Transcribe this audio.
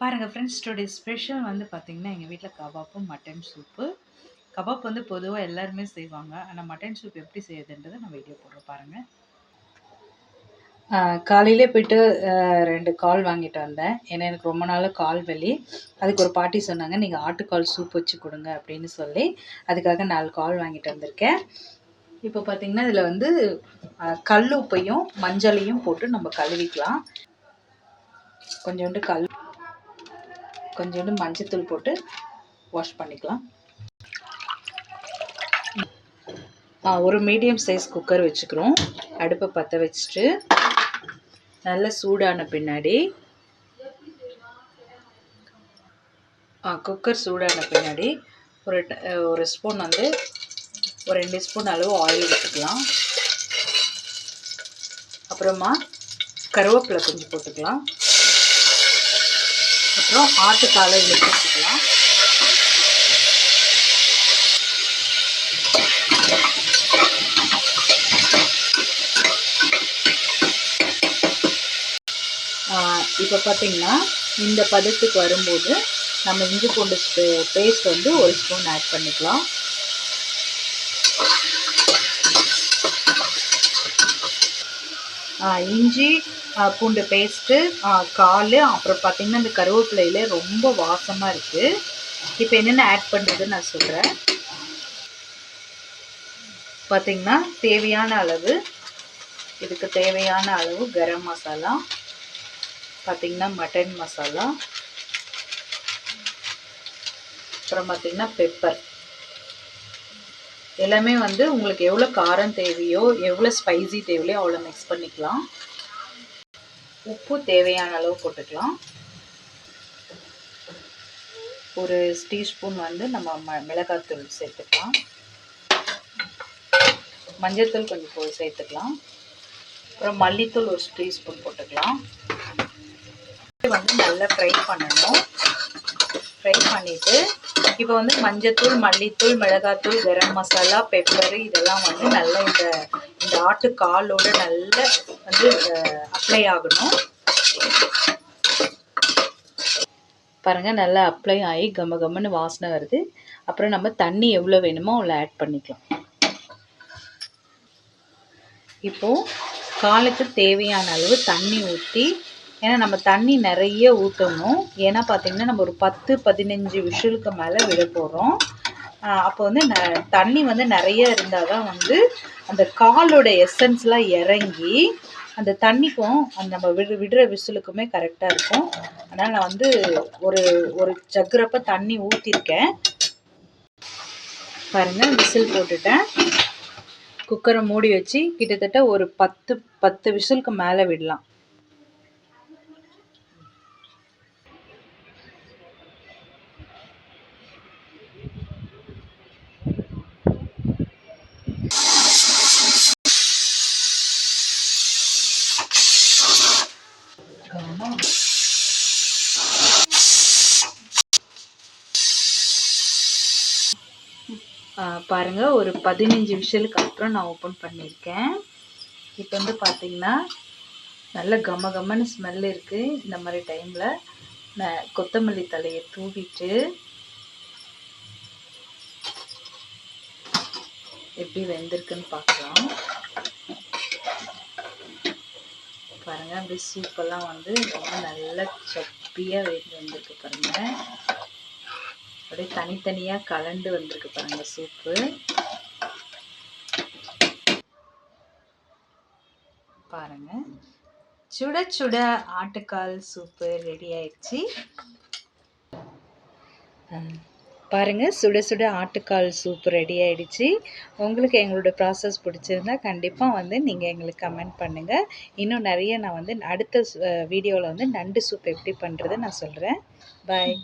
பாருங்கள் friends today special வந்து பார்த்திங்கன்னா எங்கள் வீட்டில் கபாப்பும் மட்டன் சூப்பு கபாப் வந்து பொதுவாக எல்லாருமே செய்வாங்க. ஆனால் மட்டன் சூப் எப்படி செய்யுதுன்றதை நான் வீடியோ போடுறேன் பாருங்கள் காலையிலே போயிட்டு ரெண்டு கால் வாங்கிட்டு வந்தேன். ஏன்னா எனக்கு ரொம்ப நாள் கால் வலி. அதுக்கு ஒரு பாட்டி சொன்னாங்க நீங்கள் ஆட்டுக்கால் சூப் வச்சு கொடுங்க அப்படின்னு சொல்லி. அதுக்காக நாலு கால் வாங்கிட்டு வந்திருக்கேன். இப்போ பார்த்திங்கன்னா இதில் வந்து கல் உப்பையும் மஞ்சளையும் போட்டு நம்ம கழுவிக்கலாம். கொஞ்சோண்டு கல் கொஞ்சோண்டு மஞ்சத்தூள் போட்டு வாஷ் பண்ணிக்கலாம். ஒரு மீடியம் சைஸ் குக்கர் வச்சுக்கிறோம். அடுப்பை பற்ற வச்சுட்டு நல்லா சூடான பின்னாடி குக்கர் சூடான பின்னாடி ஒரு ஒரு ஸ்பூன் வந்து ஒரு ரெண்டு ஸ்பூன் அளவு ஆயில் விட்டுக்கலாம் அப்புறமா கருவேப்பிலை கொஞ்சம் போட்டுக்கலாம். அப்புறம் ஆட்டுக்காலை வச்சுக்கலாம் இப்போ பார்த்திங்கன்னா இந்த பதத்துக்கு வரும்போது நம்ம இஞ்சி பூண்டு பேஸ்ட் வந்து ஒரு ஸ்பூன் ஆட் பண்ணிக்கலாம். இஞ்சி பூண்டு பேஸ்ட்டு கால் அப்புறம் பார்த்திங்கன்னா இந்த கருவேப்பிலையில் ரொம்ப வாசமாக இருக்குது இப்போ என்னென்ன ஆட் பண்ணுறதுன்னு நான் சொல்கிறேன் பார்த்திங்கன்னா தேவையான அளவு இதுக்கு தேவையான அளவு கரம் மசாலா பார்த்திங்கன்னா மட்டன் மசாலா அப்புறம் பார்த்திங்கன்னா பெப்பர் எல்லாமே வந்து உங்களுக்கு எவ்வளோ காரம் தேவையோ எவ்வளோ ஸ்பைசி தேவையோ அவ்வளோ மிக்ஸ் பண்ணிக்கலாம். உப்பு தேவையான அளவு போட்டுக்கலாம். ஒரு டீஸ்பூன் வந்து நம்ம ம மிளகாத்தூள் சேர்த்துக்கலாம். மஞ்சத்தூள் கொஞ்சம் சேர்த்துக்கலாம். அப்புறம் மல்லித்தூள் ஒரு டீஸ்பூன் போட்டுக்கலாம். வந்து நல்லா ஃப்ரை பண்ணணும். ஃப்ரை பண்ணிவிட்டு இப்போ வந்து மஞ்சத்தூள் மல்லித்தூள் மிளகாத்தூள் கரம் மசாலா பெப்பரு இதெல்லாம் வந்து நல்லா இந்த இந்த ஆட்டு காலோட நல்லா வந்து அப்ளை ஆகணும். பாருங்கள் நல்லா அப்ளை ஆகி கம கம்மன்னு வாசனை வருது. அப்புறம் நம்ம தண்ணி எவ்வளோ வேணுமோ அவ்வளோ ஆட் பண்ணிக்கலாம். இப்போது காலுக்கு தேவையான அளவு தண்ணி ஊற்றி ஏன்னா நம்ம தண்ணி நிறைய ஊற்றணும் ஏன்னா பார்த்திங்கன்னா நம்ம ஒரு பத்து பதினஞ்சு விஷலுக்கு மேலே விட போகிறோம் அப்போ வந்து ந தண்ணி வந்து நிறைய இருந்தால் தான் வந்து அந்த காலோட எசன்ஸ்லாம் இறங்கி அந்த தண்ணிக்கும் அந்த நம்ம விடு விடுற விசிலுக்குமே கரெக்டாக இருக்கும். அதனால் நான் வந்து ஒரு ஒரு ஜக்குறப்ப தண்ணி ஊற்றிருக்கேன் பாருங்கள் விசில் போட்டுட்டேன். குக்கரை மூடி வச்சு கிட்டத்தட்ட ஒரு பத்து பத்து விசிலுக்கு மேலே விடலாம். பாருங்கள் ஒரு பதினஞ்சு விஷயலுக்கு அப்புறம் நான் ஓப்பன் பண்ணியிருக்கேன். இப்போ வந்து பார்த்திங்கன்னா நல்ல கம கமன்னு ஸ்மெல் இருக்குது இந்த மாதிரி டைமில் நான் கொத்தமல்லி தலையை தூவிட்டு எப்படி வெந்திருக்குன்னு பார்க்கலாம். பாருங்கள் அப்படியே சூப்பெல்லாம் வந்து ரொம்ப நல்ல சப்பியாக வெளியே வந்திருக்கு பாருங்கள் அப்படியே தனித்தனியாக கலண்டு வந்திருக்கு பாருங்க சூப்பு பாருங்க. சுட சுட ஆட்டுக்கால் சூப்பு ரெடி ஆயிடுச்சு. பாருங்கள் சுட சுட ஆட்டுக்கால் சூப் ரெடி ஆகிடுச்சு உங்களுக்கு எங்களோட ப்ராசஸ் பிடிச்சிருந்தா கண்டிப்பாக வந்து நீங்கள் எங்களுக்கு கமெண்ட் பண்ணுங்கள் இன்னும் நிறைய நான் வந்து அடுத்த வீடியோவில் வந்து நண்டு சூப் எப்படி பண்ணுறது நான் சொல்கிறேன் பாய்